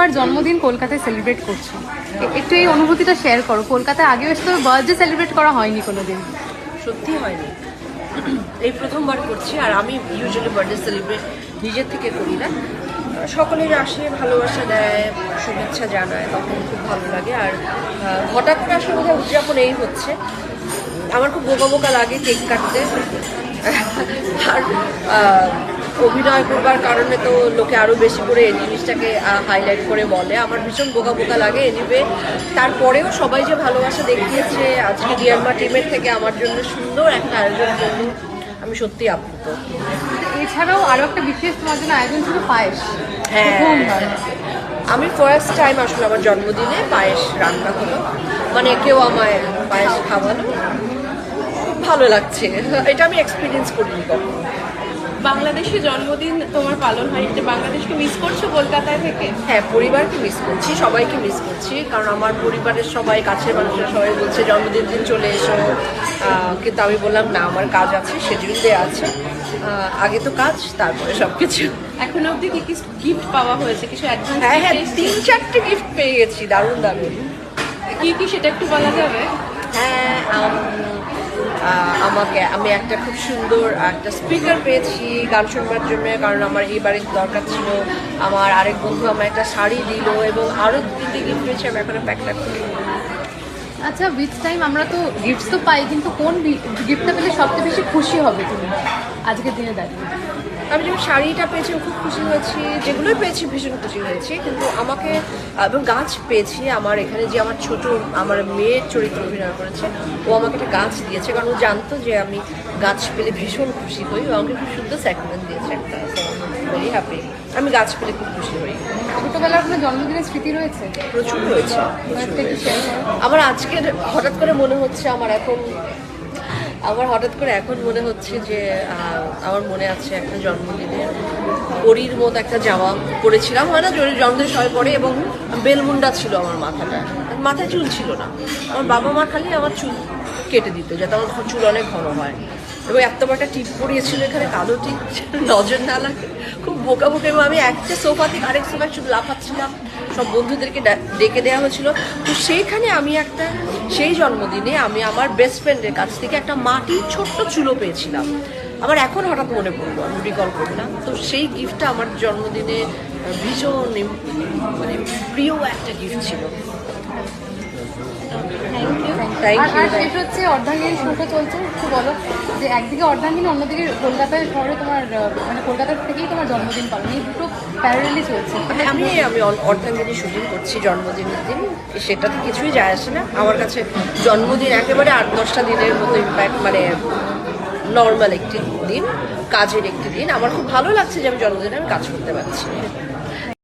বার জন্মদিন কলকাতায় সেলিব্রেট করছ। একটু এই অনুভূতিটা শেয়ার করো। কলকাতায় আগেও এসে তোর বার্থডে সেলিব্রেট করা হয়নি কোনোদিন। সত্যি হয়নি। এই প্রথমবার করছি, আর আমি ইউজুয়ালি বার্থডে সেলিব্রেট নিজের থেকে করি না। সকলের আসে, ভালোবাসা দেয়, শুভেচ্ছা জানায়, তখন খুব ভালো লাগে। আর হঠাৎ করে আসলে বোধহয় উদযাপন এই হচ্ছে। আমার খুব বোকা বোকা লাগে কেক কাটতে। আর অভিনয় করবার কারণে তো লোকে আরও বেশি করে এই জিনিসটাকে হাইলাইট করে বলে। আমার ভীষণ বোকা বোকা লাগে এনিবে তারপরেও সবাই যে ভালোবাসা দেখিয়েছে আজকে ডিয়ারমা টিমের থেকে আমার জন্য সুন্দর একটা আয়োজন করল। আমি সত্যি আপ্লুত। এছাড়াও আরও একটা বিশেষ তোমার জন্য আয়োজন ছিল পায়েস। হ্যাঁ। আমি ফার্স্ট টাইম আসলে আমার জন্মদিনে পায়েস রান্না হলো। মানে কেউ আমায় পায়েস খাওয়ালো। খুব ভালো লাগছে। এটা আমি এক্সপিরিয়েন্স করিনি কখনো। বাংলাদেশে জন্মদিন তোমার পালন হয় এটা বাংলাদেশকে মিস করছ কলকাতায় থেকে? হ্যাঁ পরিবারকে মিস করছি সবাইকে মিস করছি কারণ আমার পরিবারের সবাই কাছের মানুষরা সবাই বলছে জন্মদিন দিন চলে এসো। কিন্তু আমি বললাম না আমার কাজ আছে দেওয়া আছে। আগে তো কাজ তারপরে সব কিছু এখনও অবধি কি কি গিফট পাওয়া হয়েছে? কিছু অ্যাডভান্স হ্যাঁ হ্যাঁ তিন চারটে গিফট পেয়ে গেছি দারুণ দারুণ। কি কি সেটা একটু বলা যাবে? হ্যাঁ আমাকে, আমি একটা খুব সুন্দর একটা স্পিকার পেয়েছি, গান শুনবার জন্য, কারণ আমার এই বাড়ির দরকার ছিল। আমার আরেক বন্ধু আমার একটা শাড়ি দিল এবং আরও তিনটে গিফট পেয়েছি, আমি এখন প্যাকটা করি আচ্ছা উইথ টাইম আমরা তো গিফটস তো পাই, কিন্তু কোন গিফটটা পেলে সবচেয়ে বেশি খুশি হবে তুমি? আজকের দিনে দাঁড়িয়ে। আমি যখন শাড়িটা পেয়েছি খুব খুশি হয়েছি। যেগুলোই পেয়েছি ভীষণ খুশি হয়েছি। কিন্তু আমাকে এবং গাছ পেয়েছি আমার এখানে যে আমার ছোট আমার মেয়ের চরিত্র অভিনয় করেছে ও আমাকে একটা গাছ দিয়েছে। কারণ ও জানতো যে আমি গাছ পেলে ভীষণ খুশি হই ও আমাকে খুব সুন্দর স্যাক্রিমেন্ট দিয়েছে একটা। ভেরি হ্যাপি আমি গাছ পেলে খুব খুশি হই। ছোটবেলার কোনো জন্মদিনের স্মৃতি রয়েছে? প্রচুর করো। আমার আজকের হঠাৎ করে মনে হচ্ছে আমার এখন আমার হঠাৎ করে এখন মনে হচ্ছে যে আমার মনে আছে একটা জন্মদিনে পরীর মতো একটা জামা পরেছিলাম। হয় না জন্মদিন সবাই পরে এবং বেলমুন্ডা ছিল আমার মাথাটা। মাথায় চুল ছিল না। আমার বাবা মা খালি আমার চুল কেটে দিত, যাতে আমার চুল অনেক ঘন হয়। এবং এত বড় একটা টিপ পরিয়েছিল এখানে কালো টিপ নজর না লাগে। বোকা বোকা এবং আমি একটা সোফা থেকে আরেক সোফায় শুধু লাফাচ্ছিলাম। সব বন্ধুদেরকে ডেকে দেওয়া হয়েছিল। তো সেইখানে আমি একটা, সেই জন্মদিনে আমি আমার বেস্ট ফ্রেন্ডের কাছ থেকে একটা মাটির ছোট্ট চুলো পেয়েছিলাম। আমার এখন হঠাৎ মনে পড়ল, আমি রিকল করলাম তো সেই গিফটটা আমার জন্মদিনে ভীষণ মানে প্রিয় একটা গিফট ছিল। আর সেটা হচ্ছে অর্ধাঙ্গিনী শোটা চলছে একটু বলো। যে একদিকে অর্ধাঙ্গিনী অন্যদিকে কলকাতায় শহরে তোমার মানে কলকাতা থেকেই তোমার জন্মদিন পালন এই দুটো প্যারালি চলছে। হ্যাঁ, আমি আমি অর্ধাঙ্গিনী শুটিং করছি জন্মদিনের দিন সেটাতে কিছুই যায় আসে না। আমার কাছে জন্মদিন একেবারে আট দশটা দিনের মতো ইম্প্যাক্ট মানে নর্মাল একটি দিন কাজের একটি দিন। আমার খুব ভালো লাগছে যে আমি জন্মদিনে আমি কাজ করতে পারছি।